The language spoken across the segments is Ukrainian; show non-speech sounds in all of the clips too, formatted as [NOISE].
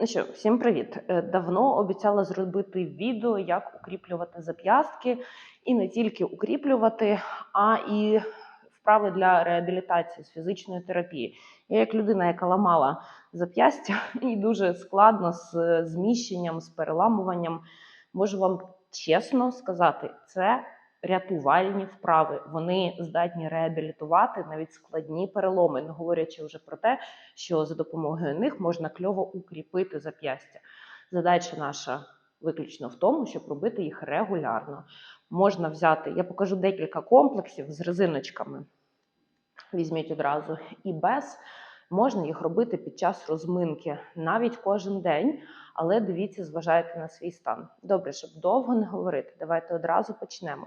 Ну що, всім привіт! Е, Давно обіцяла зробити відео, як укріплювати зап'ястки, і не тільки укріплювати, а і вправи для реабілітації з фізичної терапії. Я як людина, яка ламала зап'ястя, [LAUGHS] і дуже складно з зміщенням, з переламуванням, можу вам чесно сказати, це рятувальні вправи. Вони здатні реабілітувати навіть складні переломи, не говорячи вже про те, що за допомогою них можна кльово укріпити зап'ястя. Задача наша виключно в тому, щоб робити їх регулярно. Можна взяти, я покажу декілька комплексів з резиночками. Візьміть одразу і без. Можна їх робити під час розминки, навіть кожен день, але дивіться, зважайте на свій стан. Добре, щоб довго не говорити, давайте одразу почнемо.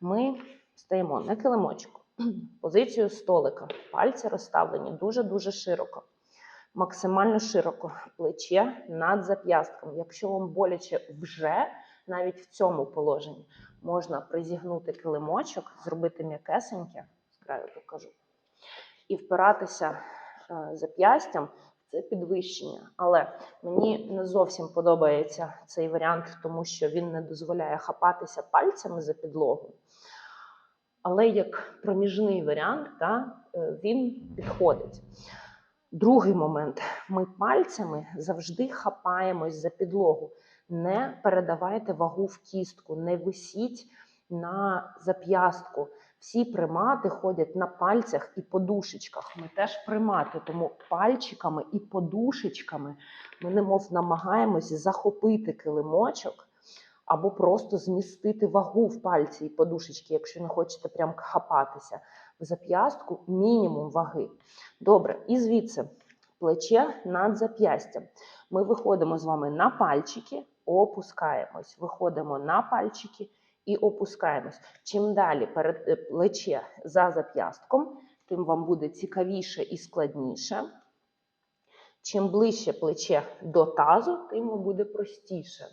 Ми стаємо на килимочку, [CLEARS THROAT] позицію столика, пальці розставлені дуже-дуже широко, максимально широко, плече над зап'ястком. Якщо вам боляче вже навіть в цьому положенні, можна призігнути килимочок, зробити м'якесеньке, з краю покажу, і впиратися зап'ястям це підвищення. Але мені не зовсім подобається цей варіант, тому що він не дозволяє хапатися пальцями за підлогу. Але як проміжний варіант, та, е, він підходить. Другий момент: ми пальцями завжди хапаємось за підлогу. Не передавайте вагу в кістку, не висіть на зап'ястку. Всі примати ходять на пальцях і подушечках. Ми теж примати, тому пальчиками і подушечками ми немов намагаємось захопити килимочок або просто змістити вагу в пальці і подушечки, якщо не хочете прям хапатися. В зап'ястку мінімум ваги. Добре, і звідси плече над зап'ястям. Ми виходимо з вами на пальчики, опускаємось. Виходимо на пальчики і опускаємось. Чим далі перед е, плече за зап'ястком, тим вам буде цікавіше і складніше. Чим ближче плече до тазу, тим буде простіше.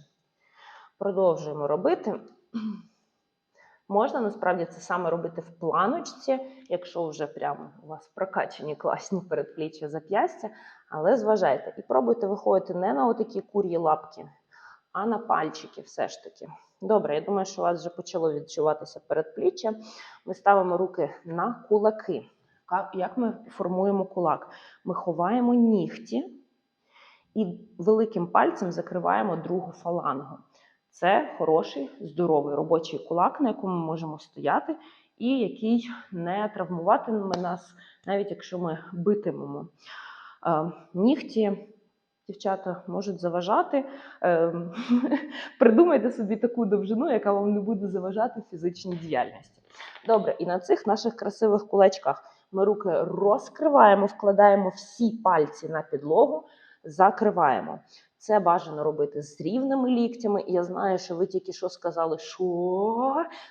Продовжуємо робити. Можна насправді це саме робити в планочці, якщо вже прямо у вас прокачані класні передпліччя зап'ястя, але зважайте і пробуйте виходити не на отакі кур'ї лапки, а на пальчики все ж таки. Добре, я думаю, що у вас вже почало відчуватися передпліччя. Ми ставимо руки на кулаки. Як ми формуємо кулак? Ми ховаємо нігті і великим пальцем закриваємо другу фалангу. Це хороший, здоровий робочий кулак, на якому ми можемо стояти, і який не травмуватиме нас, навіть якщо ми битимемо. Е, Нігті, дівчата, можуть заважати. Е, [LAUGHS] Придумайте собі таку довжину, яка вам не буде заважати фізичній діяльності. Добре, і на цих наших красивих кулачках ми руки розкриваємо, вкладаємо всі пальці на підлогу, закриваємо. Це бажано робити з рівними ліктями. І я знаю, що ви тільки що сказали, що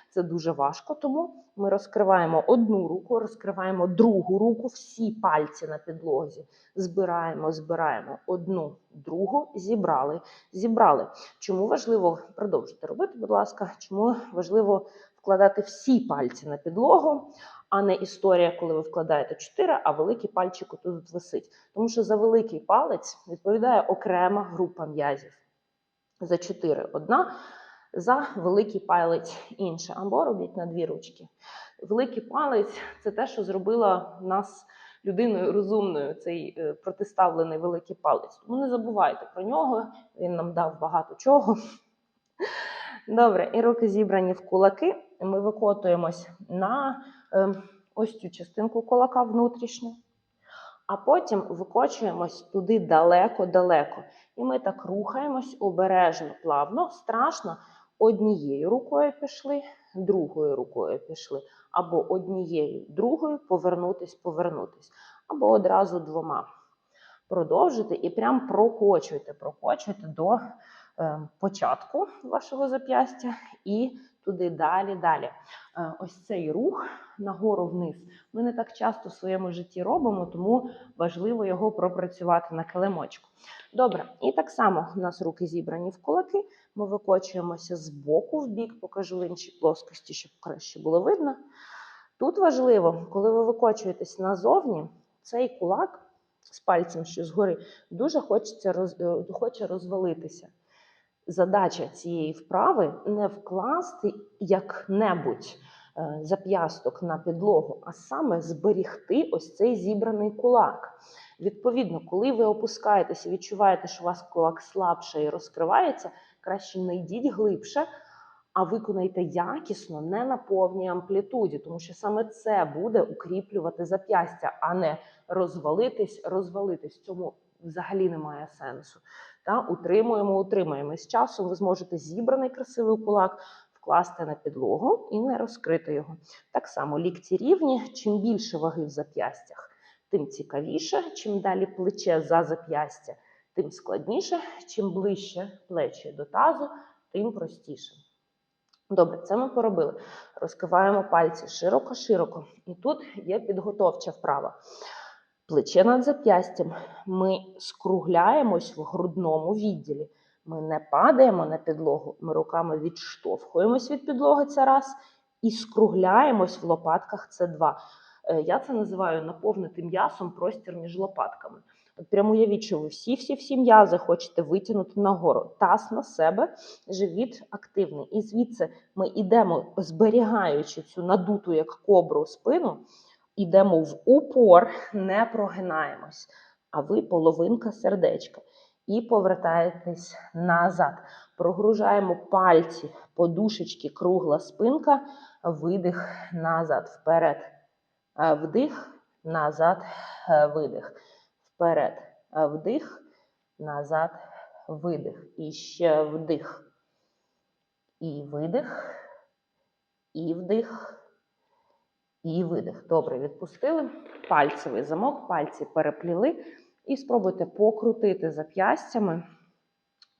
це дуже важко. Тому ми розкриваємо одну руку, розкриваємо другу руку, всі пальці на підлозі. Збираємо, збираємо одну, другу, зібрали, зібрали. Чому важливо продовжити робити, будь ласка, чому важливо вкладати всі пальці на підлогу, а не історія, коли ви вкладаєте 4, а великий пальчик тут висить. Тому що за великий палець відповідає окрема група м'язів. За 4 одна, за великий палець інша. Або робіть на дві ручки. Великий палець це те, що зробила нас людиною розумною, цей е, протиставлений великий палець. Тому не забувайте про нього, він нам дав багато чого. Добре, і руки зібрані в кулаки. Ми викотуємось на ось цю частинку кулака внутрішню, а потім викочуємось туди далеко-далеко. І ми так рухаємось обережно, плавно, страшно. Однією рукою пішли, другою рукою пішли. Або однією, другою повернутись, повернутись, або одразу двома. Продовжуйте і прям прокочуйте, прокочуйте до е, початку вашого зап'ястя і туди далі, далі. Е, ось цей рух нагору вниз. Ми не так часто в своєму житті робимо, тому важливо його пропрацювати на килимочку. Добре, і так само у нас руки зібрані в кулаки. Ми викочуємося з боку в бік, покажу в іншій плоскості, щоб краще було видно. Тут важливо, коли ви викочуєтесь назовні, цей кулак з пальцем, що згори, дуже хочеться роз, е, хоче розвалитися. Задача цієї вправи не вкласти як-небудь е, зап'ясток на підлогу, а саме зберігти ось цей зібраний кулак. Відповідно, коли ви опускаєтеся, відчуваєте, що у вас кулак слабше і розкривається, краще не йдіть глибше, а виконайте якісно, не на повній амплітуді, тому що саме це буде укріплювати зап'ястя, а не розвалитись, розвалитись. Цьому взагалі немає сенсу. Та? Утримуємо, утримуємо. З часом ви зможете зібраний красивий кулак вкласти на підлогу і не розкрити його. Так само лікті рівні, чим більше ваги в зап'ястях, тим цікавіше. Чим далі плече за зап'ястя, тим складніше. Чим ближче плечі до тазу, тим простіше. Добре, це ми поробили. Розкриваємо пальці широко-широко. І тут є підготовча вправа. Плече над зап'ястям. Ми скругляємось в грудному відділі. Ми не падаємо на підлогу, ми руками відштовхуємось від підлоги це раз, і скругляємось в лопатках це два. Е, Я це називаю наповнити м'ясом простір між лопатками. От прямо уявіть, що ви всі-всі-всі м'язи хочете витягнути нагору. Таз на себе, живіт активний. І звідси ми йдемо, зберігаючи цю надуту, як кобру спину, йдемо в упор, не прогинаємось. А ви половинка сердечка. І повертаєтесь назад. Прогружаємо пальці, подушечки, кругла спинка, видих назад, вперед. Е, Вдих, назад, е, видих. Вперед. Е, Вдих, назад, видих. І ще вдих. І видих. І вдих. І видих. Добре, відпустили. Пальцевий замок, пальці перепліли. І спробуйте покрутити зап'ястями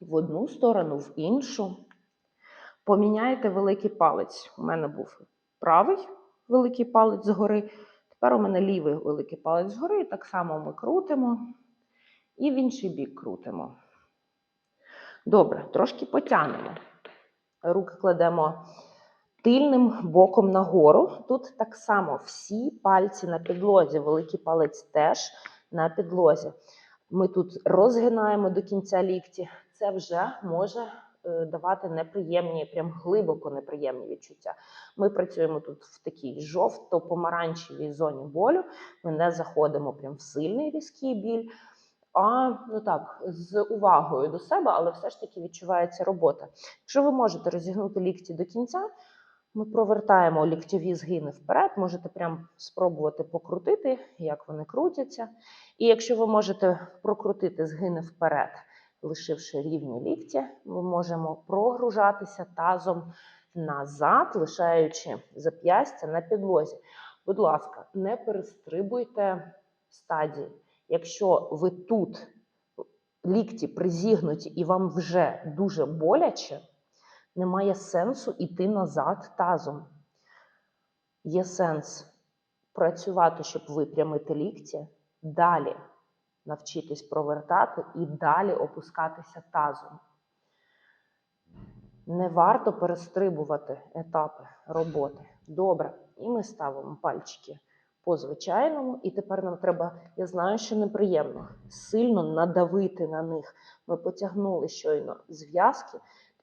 в одну сторону, в іншу. Поміняйте великий палець. У мене був правий великий палець згори. Тепер у мене лівий великий палець згори. Так само ми крутимо і в інший бік крутимо. Добре, трошки потягнемо. Руки кладемо тильним боком нагору. Тут так само всі пальці на підлозі, великий палець теж на підлозі. Ми тут розгинаємо до кінця лікті. Це вже може е, давати неприємні, прям глибоко неприємні відчуття. Ми працюємо тут в такій жовто-помаранчевій зоні болю. Ми не заходимо прям в сильний різкий біль. А ну так, з увагою до себе, але все ж таки відчувається робота. Якщо ви можете розігнути лікті до кінця, ми провертаємо ліктьові згини вперед, можете прям спробувати покрутити, як вони крутяться. І якщо ви можете прокрутити згини вперед, лишивши рівні лікті, ми можемо прогружатися тазом назад, лишаючи зап'ястя на підлозі. Будь ласка, не перестрибуйте стадії. Якщо ви тут лікті призігнуті і вам вже дуже боляче, немає сенсу йти назад тазом. Є сенс працювати, щоб випрямити лікті, далі навчитись провертати і далі опускатися тазом. Не варто перестрибувати етапи роботи. Добре, і ми ставимо пальчики по звичайному, і тепер нам треба, я знаю, що неприємно, сильно надавити на них. Ми потягнули щойно зв'язки.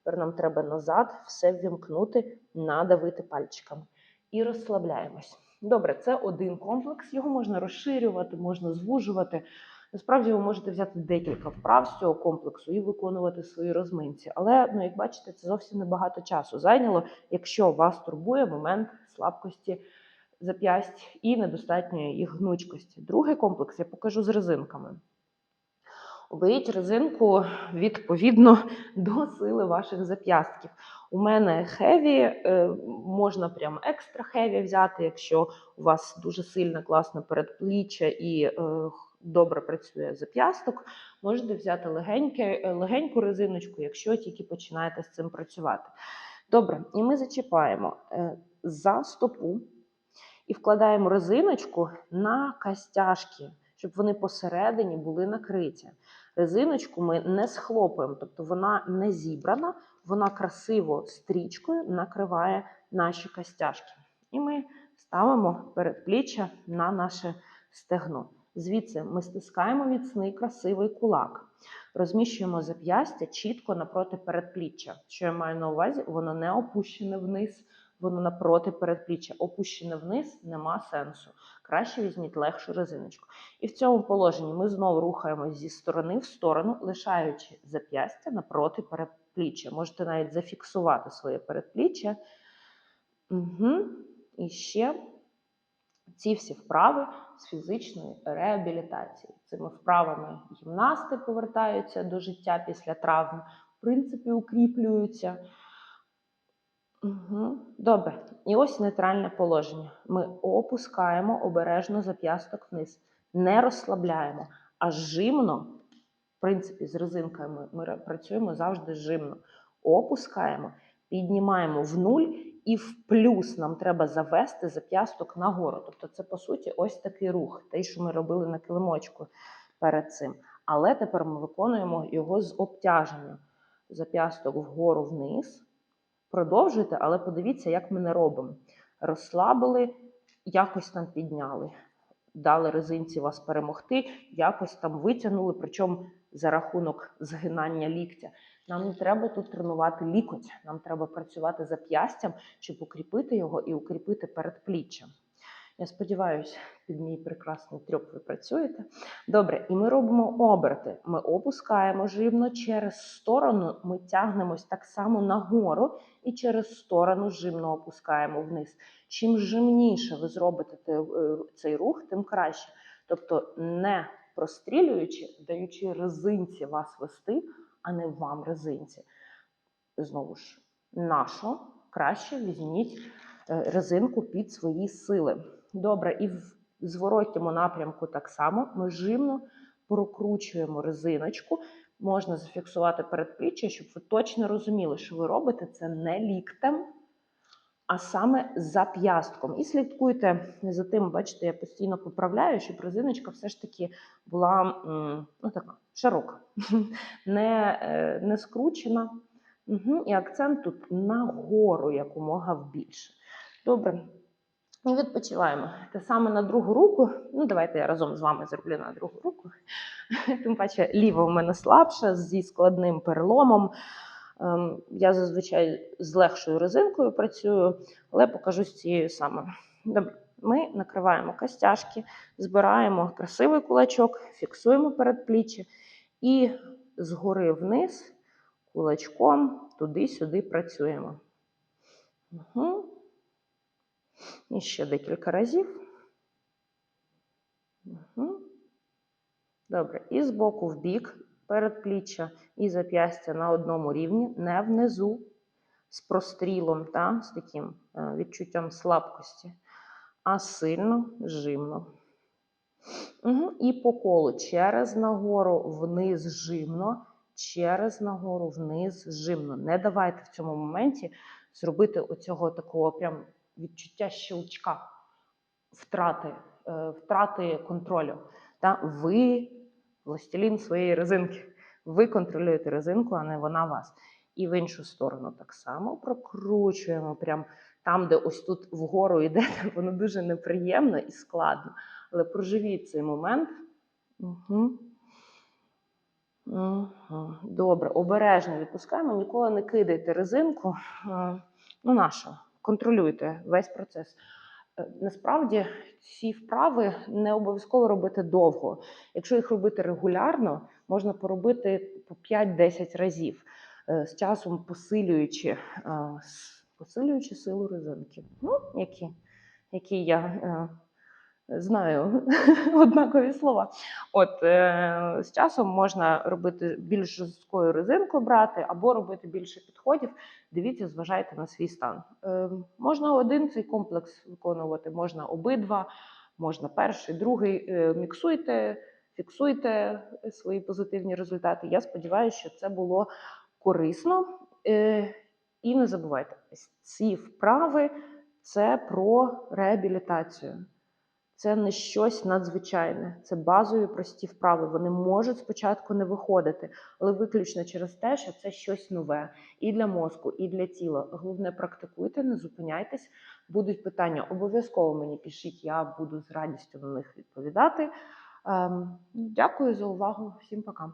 Тепер нам треба назад все ввімкнути, надавити пальчиками. І розслабляємось. Добре, це один комплекс. Його можна розширювати, можна звужувати. Насправді ви можете взяти декілька вправ з цього комплексу і виконувати свої розминці. Але, ну, як бачите, це зовсім небагато часу зайняло, якщо вас турбує момент слабкості зап'ясть і недостатньої їх гнучкості. Другий комплекс я покажу з резинками. Оберіть резинку відповідно до сили ваших зап'ястків. У мене хеві, е, можна прям екстра хеві взяти, якщо у вас дуже сильне, класне передпліччя і е, добре працює зап'ясток. Можете взяти легеньке, е, легеньку резиночку, якщо тільки починаєте з цим працювати. Добре, і ми зачіпаємо за стопу і вкладаємо резиночку на костяшки, щоб вони посередині були накриті. Резиночку ми не схлопуємо, тобто вона не зібрана, вона красиво стрічкою накриває наші костяшки. І ми ставимо передпліччя на наше стегно. Звідси ми стискаємо міцний красивий кулак, розміщуємо зап'ястя чітко напроти передпліччя. Що я маю на увазі? Воно не опущене вниз, воно напроти передпліччя. Опущене вниз нема сенсу. Краще візьміть легшу резиночку. І в цьому положенні ми знову рухаємось зі сторони в сторону, лишаючи зап'ястя напроти передпліччя. Можете навіть зафіксувати своє передпліччя. Угу. І ще ці всі вправи з фізичної реабілітації. Цими вправами гімнасти повертаються до життя після травм, в принципі, укріплюються. Угу. Добре. І ось нейтральне положення. Ми опускаємо обережно зап'ясток вниз, не розслабляємо, а жимно, в принципі, з резинками ми працюємо завжди жимно. Опускаємо, піднімаємо в нуль і в плюс нам треба завести зап'ясток нагору. Тобто, це по суті ось такий рух, той, що ми робили на килимочку перед цим. Але тепер ми виконуємо його з обтяженням. Зап'ясток вгору вниз. Продовжуйте, але подивіться, як ми не робимо. Розслабили, якось там підняли. Дали резинці вас перемогти, якось там витягнули, причому за рахунок згинання ліктя. Нам не треба тут тренувати лікоть, нам треба працювати зап'ястям, щоб укріпити його і укріпити передпліччя. Я сподіваюся, під мій прекрасний трьох ви працюєте. Добре, і ми робимо оберти. Ми опускаємо жимно через сторону, ми тягнемось так само нагору і через сторону жимно опускаємо вниз. Чим жимніше ви зробите е, цей рух, тим краще. Тобто не прострілюючи, даючи резинці вас вести, а не вам резинці. Знову ж, нащо краще візьміть е, резинку під свої сили. Добре, і в зворотньому напрямку так само ми жимно прокручуємо резиночку. Можна зафіксувати передпліччя, щоб ви точно розуміли, що ви робите це не ліктем, а саме зап'ястком. І слідкуйте за тим, бачите, я постійно поправляю, щоб резиночка все ж таки була ну, така широка, [LAUGHS] не, е, не скручена. Угу. І акцент тут нагору якомога більше. Добре. І відпочиваємо. Те саме на другу руку. Ну, давайте я разом з вами зроблю на другу руку. [LAUGHS] Тим паче, ліва у мене слабша зі складним переломом. Ем, Я зазвичай з легшою резинкою працюю, але покажу з цією саме. Добре. Ми накриваємо костяшки, збираємо красивий кулачок, фіксуємо передпліччя і згори вниз кулачком туди-сюди працюємо. Угу. І ще декілька разів. Угу. Добре. І з боку в бік передпліччя і зап'ястя на одному рівні, не внизу, з прострілом, та, з таким е, відчуттям слабкості, а сильно жимно. Угу. І по колу через нагору вниз жимно, через нагору вниз жимно. Не давайте в цьому моменті зробити оцього такого прям відчуття щелчка, втрати, е, втрати контролю. Та ви властелін своєї резинки. Ви контролюєте резинку, а не вона вас. І в іншу сторону так само прокручуємо прям там, де ось тут вгору йде, [LAUGHS] воно дуже неприємно і складно. Але проживіть цей момент. Угу. Угу. Добре, обережно відпускаємо, ніколи не кидайте резинку. Ну, нащо? Контролюйте весь процес. Е, Насправді ці вправи не обов'язково робити довго. Якщо їх робити регулярно, можна поробити по 5-10 разів, е, з часом посилюючи, е, посилюючи силу резинки. Ну, які, які я знаю [LAUGHS] однакові слова. От е, з часом можна робити більш жорсткою резинкою брати або робити більше підходів. Дивіться, зважайте на свій стан. Е, можна один цей комплекс виконувати, можна обидва, можна перший, другий. Е, міксуйте, фіксуйте свої позитивні результати. Я сподіваюся, що це було корисно. Е, і не забувайте, ці вправи це про реабілітацію. Це не щось надзвичайне, це базові прості вправи. Вони можуть спочатку не виходити, але виключно через те, що це щось нове і для мозку, і для тіла. Головне, практикуйте, не зупиняйтесь. Будуть питання, обов'язково мені пишіть, я буду з радістю на них відповідати. Ем, Дякую за увагу. Всім пока.